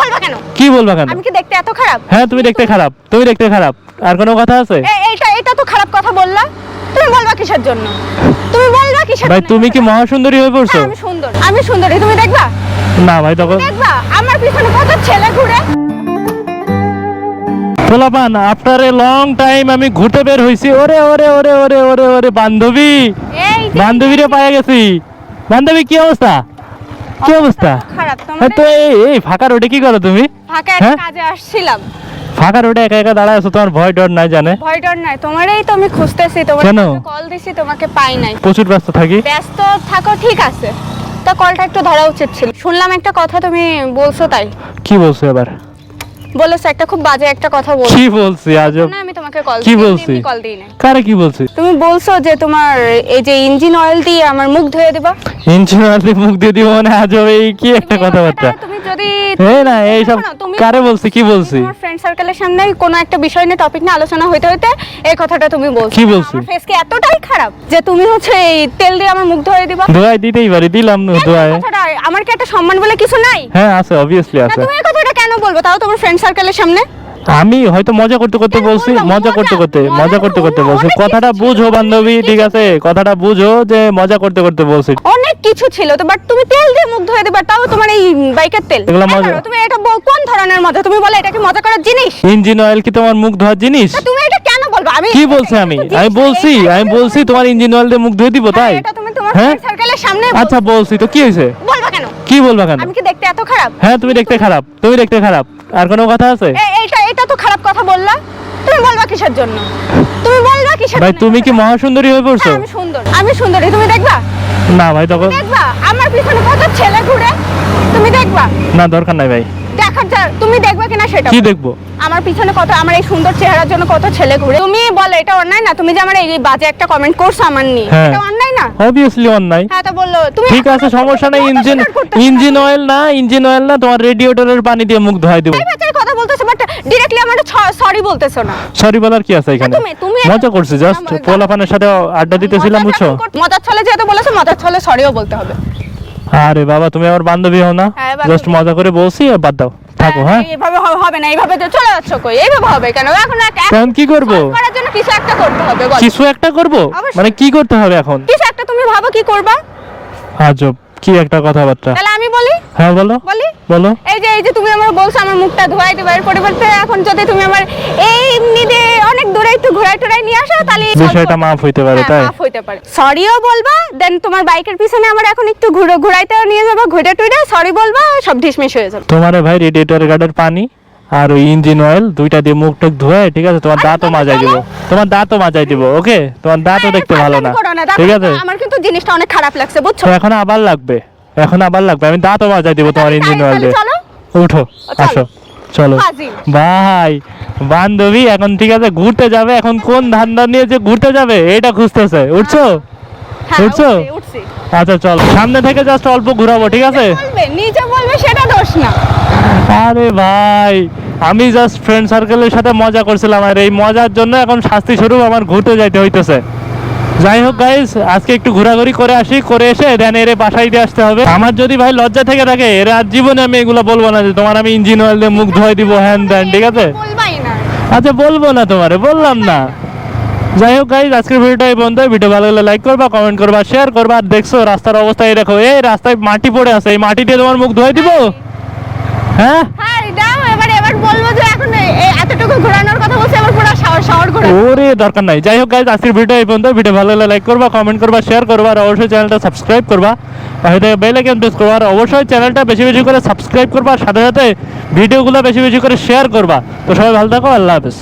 বলবা কেন? কি বলবা কেন? আমি কি দেখতে এত খারাপ? হ্যাঁ তুমি দেখতে খারাপ। তুমি দেখতে খারাপ। আর কোনো কথা আছে? এটা তো খারাপ কথা বললা। তুমি বলবা কিসের জন্য? তুমি বলবা কিসের ভাই তুমি কি মহাসুন্দরী হয়ে পড়ছো? আমি সুন্দর। আমি সুন্দরী তুমি দেখবা? না ভাই তখন দেখবা? আমার পিছনে কত ছেলে ঘুরে? পোলাপান আফটার এ লং টাইম আমি ঘুরতে বের হইছি। ওরে ওরে ওরে ওরে ওরে ওরে বান্ধবী। বান্ধবীরে পাইয়া গেছি। বান্ধবী কি অবস্থা? কি অবস্থা? খারাপ হ্যাঁ, তো এই এই ফাঁকা রোডে কি করো তুমি? ফাঁকা হ্যাঁ? একটা কাজে আসছিলাম। ফাঁকা রোডে একা একা দাঁড়ায় আছো তোমার ভয় ডর নাই জানে? ভয় ডর নাই তোমারই তো আমি খুঁজতেছি তোমার কেন? কল দিছি তোমাকে পাই নাই। প্রচুর ব্যস্ত থাকি। ব্যস্ত থাকো ঠিক আছে। তো কলটা একটু ধরা উচিত ছিল। শুনলাম একটা কথা তুমি বলছো তাই। কি বলছো এবার? বলেছ একটা খুব বাজে একটা কথা বলছো। কি বলছি আজব। না আমি তোমাকে কল কি বলছি? কল দিই না কারে কি বলছি তুমি বলছো যে তোমার এই যে ইঞ্জিন অয়েল দিয়ে আমার মুখ ধুয়ে দিবা। ইঞ্জিনিয়ার মুখ দিয়ে দিব মানে এই কি একটা কথাবার্তা? তুমি যদি এই না এইসব শোনো, তুমি কারে বলছি কি বলছি? তোমার ফ্রেন্ড সার্কেলের সামনে কোনো একটা বিষয় নিয়ে টপিক নিয়ে আলোচনা হইতে হইতে এই কথাটা তুমি বলছো। কি বলছি? আমার ফেস কি এতটাই খারাপ যে তুমি হচ্ছে এই তেল দিয়ে আমার মুখ ধুয়ে দিবা? দোয়াই দিতেই পারি দিলাম না এই কথাটা আমার কি একটা সম্মান বলে কিছু নাই? হ্যাঁ আছে অবভিয়াসলি আছে। তুমি এই কথাটা কেন বলব? তাও তোমার ফ্রেন্ড সার্কেলের সামনে? আমি হয়তো মজা করতে করতে বলছি মজা করতে করতে মজা- করতে করতে বলছি। কথাটা বুঝো বান্ধবী ঠিক আছে? কথাটা বুঝো যে মজা করতে করতে বলছি। অনেক কিছু ছিল তো বাট তুমি তেল দিয়ে মুখ ধুয়ে দিবা তাও তোমার এই বাইকের তেল। এগুলো? মজা- তুমি এটা বল- কোন ধরনের মজা? তুমি বলে এটা কি মজা করার জিনিস? ইঞ্জিন অয়েল কি তোমার মুখ ধোয়ার জিনিস? তুমি এটা কেন বলব? আমি কি বলছি আমি? আমি বলছি আমি বলছি তোমার ইঞ্জিন অয়েল দিয়ে মুখ ধুয়ে দিব হ্যাঁ, তাই? এটা তুমি তোমার হ্যাঁ? সার্কেলের সামনে আচ্ছা বলছি তো কি হয়েছে? বলবা কেন? কি বলবা কেন? আমি কি দেখতে এত খারাপ? হ্যাঁ তুমি দেখতে খারাপ তুমি দেখতে খারাপ। আর কোনো কথা আছে? এইটা এটা তো খারাপ কথা বললা। তুমি বলবা কিসের জন্য? তুমি বলবা কিসের ভাই তুমি কি মহা সুন্দরী হয়ে পড়ছো? আমি সুন্দর। আমি সুন্দরী তুমি দেখবা? না ভাই তখন দেখবা? আমার পিছনে কত ছেলে ঘুরে? তুমি দেখবা? না দরকার নাই ভাই। দেখার যা তুমি দেখবা কিনা সেটা কি দেখব? আমার পিছনে কত আমার এই সুন্দর চেহারার জন্য কত ছেলে ঘুরে তুমি বলো এটা অন্যায় না? তুমি যে আমার এই বাজে একটা কমেন্ট করছ আমার নিয়ে। হ্যাঁ। এটা অন্যায় না? অবভিয়াসলি অন্যায়। হ্যাঁ তো বলল তুমি ঠিক আছে সমস্যা নেই ইঞ্জিন ইঞ্জিন অয়েল না ইঞ্জিন অয়েল না তোমার রেডিয়েটরের পানি দিয়ে মুখ ধোয়াই দিব। কথা বলতেছো বাট ডিরেক্টলি আমার সরি বলতেছো না। সরি বলার কি আছে এখানে? মজা করছি জাস্ট পোলাপানের সাথে আড্ডা দিতেছিলাম বুঝছ? মজার ছলে যেহেতু বলেছ মজার ছলে সরিও বলতে হবে। আরে বাবা তুমি আমার বান্ধবী হও না? হ্যাঁ, জাস্ট মজা করে বলছি আর বাদ দাও। থাকো হ্যাঁ? এইভাবে হবে- না এইভাবে তো চলে যাচ্ছ কই? এইভাবে হবে কেন? এখন একটা এক- এখন কি করব? করার জন্য কিছু একটা করতে হবে বল। কিছু একটা করব? মানে কি করতে হবে এখন? কিছু একটা তুমি ভাবো কি করবা? আজব কি একটা কথাবার্তা। তাহলে আমি বলি? হ্যাঁ বলো। বলি? বলো। এই যে এই যে তুমি আমার বলছো আমার মুখটা ধোয়াই বাইরে পরিবর্তে এখন যদি তুমি আমার এই এমনি একটু টোরাই নিয়ে আসো তাহলে বিষয়টা মাফ হইতে পারে হ্যাঁ, তাই? মাফ হইতে পারে। সরিও বলবা দেন তোমার বাইকের পিছনে আমার এখন একটু ঘুরে ঘুরাইতেও নিয়ে যাব ঘুরে সরি বলবা সব হয়ে যাবে। তোমারে ভাই রেডিয়েটর গার্ডের পানি আর ওই ইঞ্জিন অয়েল দুইটা দিয়ে মুখ টুক ধুয়ে ঠিক আছে? তোমার দাঁতও মাজাই দিব। তোমার দাঁতও মাজাই দিব ওকে তোমার দাঁতও দেখতে ভালো না ঠিক আছে? আমার কিন্তু জিনিসটা অনেক খারাপ লাগছে বুঝছ? এখন আবার লাগবে এখন আবার লাগবে আমি দাঁতও মাজাই দিব তোমার ইঞ্জিন অয়েল দিয়ে। উঠো আসো। চলো। ভাই বান্ধবী এখন ঠিক আছে ঘুরতে যাবে। এখন কোন ধান্দা নিয়ে যে ঘুরতে যাবে এটা খুঁজতেছে। উঠছো? হ্যাঁ উঠছো? আচ্ছা চল। সামনে থেকে জাস্ট অল্প ঘুরাবো ঠিক আছে? নিজে বলবে সেটা দোষ না। আরে ভাই আমি জাস্ট ফ্রেন্ড সার্কেলের সাথে মজা করছিলাম আর এই মজার জন্য এখন শাস্তি স্বরূপ আমার ঘুরতে যাইতে হইতেছে। যাই হোক গাইস আজকে একটু ঘোরাঘুরি করে আসি করে এসে দেন এর বাসায় দিয়ে আসতে হবে। আমার যদি ভাই লজ্জা থেকে থাকে এর আর জীবনে আমি এগুলো বলব না যে তোমার আমি ইঞ্জিন অয়েল দিয়ে মুখ ধোয় দিব হ্যান ত্যান ঠিক আছে? আচ্ছা বলব না তোমারে বললাম না। যাই হোক গাইজ আজকের ভিডিওটা এই পর্যন্ত ভিডিও ভালো লাগলে লাইক করবা কমেন্ট করবা শেয়ার করবা আর দেখছ রাস্তার অবস্থা এই দেখো এই রাস্তায় মাটি পড়ে আছে এই মাটি দিয়ে তোমার মুখ ধুয়ে দিব? হ্যাঁ? হ্যাঁ এবার এবার বলব যে এখন এতটুকু ঘোরানোর কথা বলছে ওরে, দরকার নাই। যাই হোক গাইজ আজকের ভিডিও এই পর্যন্ত। ভিডিও ভালো লাগলে লাইক করবা কমেন্ট করবা শেয়ার করবা, আর অবশ্যই চ্যানেলটা সাবস্ক্রাইব করবা। থেকে বেল আইকন প্রেস করবা, আর অবশ্যই চ্যানেলটা বেশি বেশি করে সাবস্ক্রাইব করবা সাথে সাথে ভিডিওগুলো বেশি বেশি করে শেয়ার করবা। তো সবাই ভালো থাকো, আল্লাহ হাফেজ।